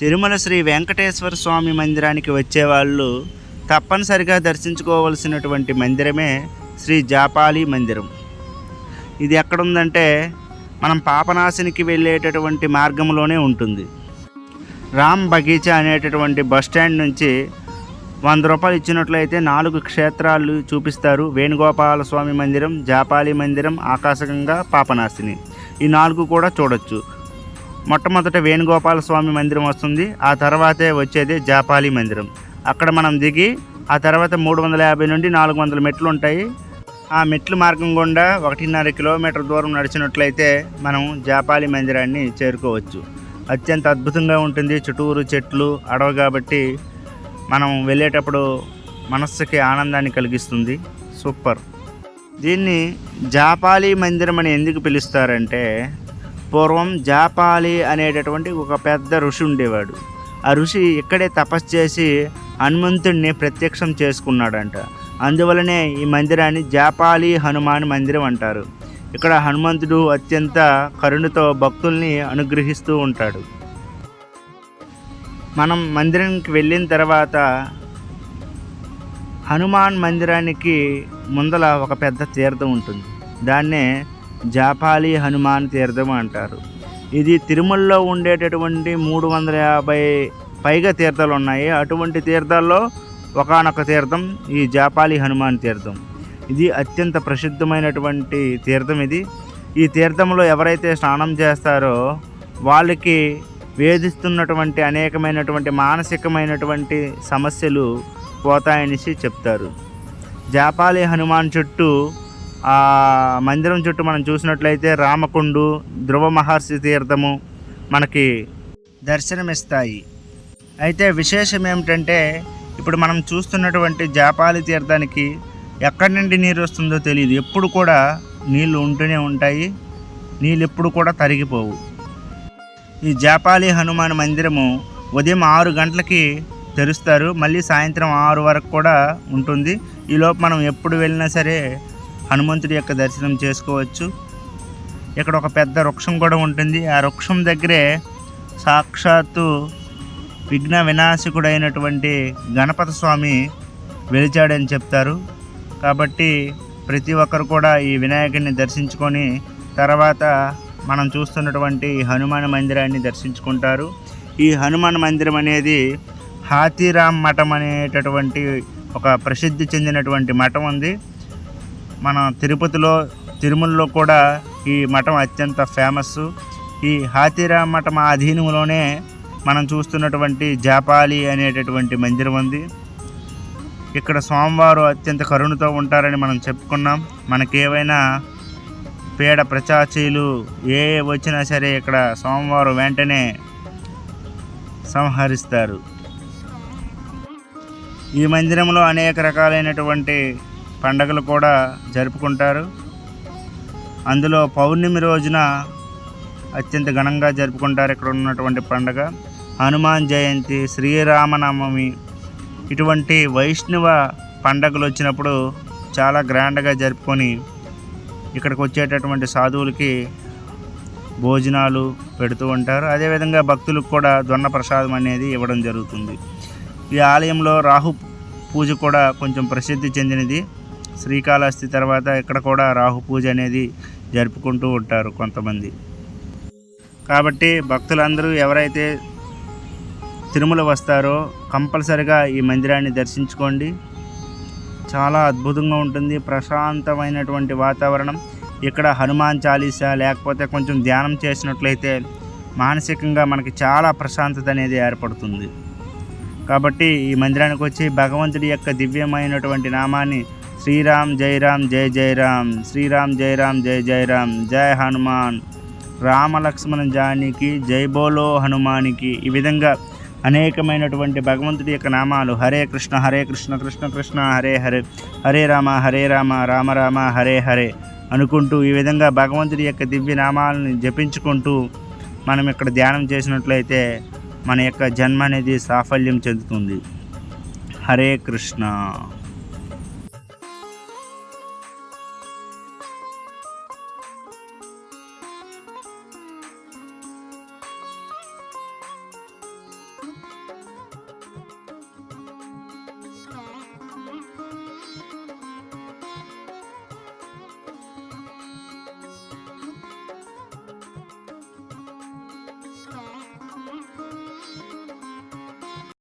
తిరుమల శ్రీ వెంకటేశ్వర స్వామి మందిరానికి వచ్చేవాళ్ళు తప్పనిసరిగా దర్శించుకోవలసినటువంటి మందిరమే శ్రీ జాపాలి మందిరం. ఇది ఎక్కడుందంటే మనం పాపనాశనికి వెళ్ళేటటువంటి మార్గంలోనే ఉంటుంది. రామ్ బగీచా అనేటటువంటి బస్ స్టాండ్ నుంచి వంద రూపాయలు ఇచ్చినట్లయితే నాలుగు క్షేత్రాలు చూపిస్తారు. వేణుగోపాల స్వామి మందిరం జాపాలి మందిరం ఆకాశగంగా పాపనాశిని. ఈ నాలుగు కూడా చూడొచ్చు. మొట్టమొదట వేణుగోపాల స్వామి మందిరం వస్తుంది. ఆ తర్వాతే వచ్చేది జాపాలి మందిరం. అక్కడ మనం దిగి ఆ తర్వాత మూడు వందల యాభై నుండి నాలుగు వందల మెట్లు ఉంటాయి. ఆ మెట్లు మార్గం గుండా ఒకటిన్నర కిలోమీటర్ దూరం నడిచినట్లయితే మనం జాపాలి మందిరాన్ని చేరుకోవచ్చు. అత్యంత అద్భుతంగా ఉంటుంది. చుట్టూరు చెట్లు అడవి కాబట్టి మనం వెళ్ళేటప్పుడు మనస్సుకి ఆనందాన్ని కలిగిస్తుంది. సూపర్. దీన్ని జాపాలి మందిరం అని ఎందుకు పిలుస్తారంటే పూర్వం జాపాలి అనేటటువంటి ఒక పెద్ద ఋషి ఉండేవాడు. ఆ ఋషి ఇక్కడే తపస్సు చేసి హనుమంతుడిని ప్రత్యక్షం చేసుకున్నాడంట. అందువలనే ఈ మందిరాన్ని జాపాలి హనుమాన్ మందిరం అంటారు. ఇక్కడ హనుమంతుడు అత్యంత కరుణతో భక్తుల్ని అనుగ్రహిస్తూ ఉంటాడు. మనం మందిరానికి వెళ్ళిన తర్వాత హనుమాన్ మందిరానికి ముందల ఒక పెద్ద తీర్థం ఉంటుంది. దాన్నే జాపాలి హనుమాన్ తీర్థం అంటారు. ఇది తిరుమలలో ఉండేటటువంటి మూడు వందల యాభై పైగా తీర్థాలు ఉన్నాయి. అటువంటి తీర్థాల్లో ఒకనొక తీర్థం ఈ జాపాలి హనుమాన్ తీర్థం. ఇది అత్యంత ప్రసిద్ధమైనటువంటి తీర్థం ఇది. ఈ తీర్థంలో ఎవరైతే స్నానం చేస్తారో వాళ్ళకి వేధిస్తున్నటువంటి అనేకమైనటువంటి మానసికమైనటువంటి సమస్యలు పోతాయనేసి చెప్తారు. జాపాలి హనుమాన్ చుట్టూ ఆ మందిరం చుట్టూ మనం చూసినట్లయితే రామకుండు ధ్రువ మహర్షి తీర్థము మనకి దర్శనమిస్తాయి. అయితే విశేషం ఏమిటంటే ఇప్పుడు మనం చూస్తున్నటువంటి జాపాలి తీర్థానికి ఎక్కడి నుండి నీరు వస్తుందో తెలియదు ఎప్పుడు కూడా నీళ్ళు ఉంటూనే ఉంటాయి. నీళ్ళు ఎప్పుడు కూడా తరిగిపోవు. ఈ జాపాలి హనుమాన్ మందిరము ఉదయం ఆరు గంటలకి తెరుస్తారు. మళ్ళీ సాయంత్రం ఆరు వరకు కూడా ఉంటుంది. ఈలోపు మనం ఎప్పుడు వెళ్ళినా సరే హనుమంతుడి యొక్క దర్శనం చేసుకోవచ్చు. ఇక్కడ ఒక పెద్ద వృక్షం కూడా ఉంటుంది. ఆ వృక్షం దగ్గరే సాక్షాత్తు విఘ్న వినాశకుడైనటువంటి గణపతి స్వామి వెలిచాడని చెప్తారు. కాబట్టి ప్రతి ఒక్కరు కూడా ఈ వినాయకుడిని దర్శించుకొని తర్వాత మనం చూస్తున్నటువంటి ఈ హనుమాన్ మందిరాన్ని దర్శించుకుంటారు. ఈ హనుమాన్ మందిరం అనేది హాతీరామ్ మఠం అనేటటువంటి ఒక ప్రసిద్ధి చెందినటువంటి మఠం ఉంది. మన తిరుపతిలో తిరుమలలో కూడా ఈ మఠం అత్యంత ఫేమస్ ఈ హాతీరామ్ మఠం ఆధీనంలోనే మనం చూస్తున్నటువంటి జాపాలి అనేటటువంటి మందిరం ఉంది. ఇక్కడ స్వామివారు అత్యంత కరుణతో ఉంటారని మనం చెప్పుకున్నాం. మనకేవైనా పేడ ప్రచాచీలు ఏ వచ్చినా సరే ఇక్కడ స్వామివారు వెంటనే సంహరిస్తారు. ఈ మందిరంలో అనేక రకాలైనటువంటి పండగలు కూడా జరుపుకుంటారు. అందులో పౌర్ణమి రోజున అత్యంత ఘనంగా జరుపుకుంటారు ఇక్కడ ఉన్నటువంటి పండగ. హనుమాన్ జయంతి శ్రీరామనవమి ఇటువంటి వైష్ణవ పండగలు వచ్చినప్పుడు చాలా గ్రాండ్గా జరుపుకొని ఇక్కడికి వచ్చేటటువంటి సాధువులకి భోజనాలు పెడుతూ ఉంటారు. అదేవిధంగా భక్తులకు కూడా దొన్న ప్రసాదం అనేది ఇవ్వడం జరుగుతుంది. ఈ ఆలయంలో రాహు పూజ కూడా కొంచెం ప్రసిద్ధి చెందినది. శ్రీకాళహస్తి తర్వాత ఇక్కడ కూడా రాహు పూజ అనేది జరుపుకుంటూ ఉంటారు కొంతమంది. కాబట్టి భక్తులందరూ ఎవరైతే తిరుమల వస్తారో కంపల్సరిగా ఈ మందిరాన్ని దర్శించుకోండి. చాలా అద్భుతంగా ఉంటుంది ప్రశాంతమైనటువంటి వాతావరణం. ఇక్కడ హనుమాన్ చాలీసా లేకపోతే కొంచెం ధ్యానం చేసినట్లయితే మానసికంగా మనకి చాలా ప్రశాంతత అనేది ఏర్పడుతుంది. కాబట్టి ఈ మందిరానికి వచ్చి భగవంతుడి యొక్క దివ్యమైనటువంటి నామాన్ని శ్రీరామ్ జై రామ్ జై జై రామ్ శ్రీరామ్ జై రామ్ జై జై రామ్ జై హనుమాన్. రామ లక్ష్మణ జానికి జై బోలో హనుమానికి ఈ విధంగా అనేకమైనటువంటి భగవంతుడి యొక్క నామాలు హరే కృష్ణ హరే కృష్ణ కృష్ణ కృష్ణ హరే హరే హరే రామ హరే రామ రామ రామ హరే హరే అనుకుంటూ ఈ విధంగా భగవంతుడి యొక్క దివ్య నామాలను జపించుకుంటూ మనం ఇక్కడ ధ్యానం చేసినట్లయితే మన యొక్క జన్మ అనేది సాఫల్యం చెందుతుంది. హరే కృష్ణ.